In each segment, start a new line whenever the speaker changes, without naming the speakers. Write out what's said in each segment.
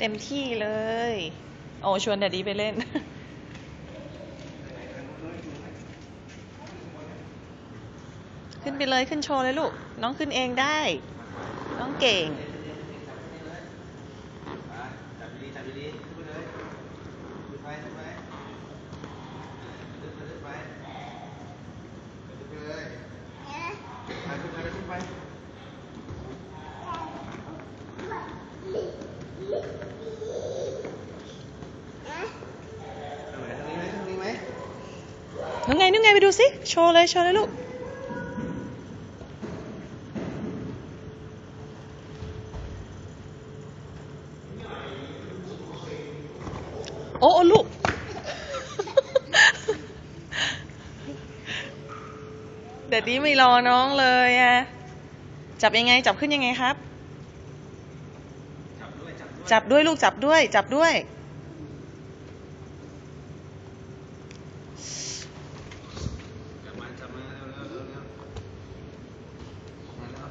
เต็มที่เลย โอ้ชวนแดดดี้ไปเล่น ขึ้นไปเลยขึ้นโชว์เลยลูก น้องขึ้นเองได้ น้องเก่ง
จับดีๆจับดีๆขึ้นไปเลยขึ้นไปขึ้นไปขึ้นไปขึ้นไปขึ้นไปเลยไปขึ้นไปเลยขึ้นไปทางไหนทางนี้ไหมทางนี้ไหม
นึกไงนึกไงไปดูสิโชว์เลยโชว์เลยลูกโอ้ลูก เดดดี้ไม่รอน้องเลยอะจับยังไง จับขึ้นยังไงครับ
จับด้วย จับด้วย
จับด้วยลูกจับด้วย จับด้วย
จับมาจับมาเร็วเร็วเร็วเร็วมาแล้ว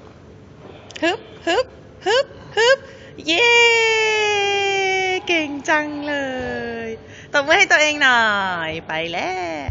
ฮึบฮึบฮึบฮึบเย้เก่งจังเลยตบมือให้ตัวเองหน่อย ไปแล้ว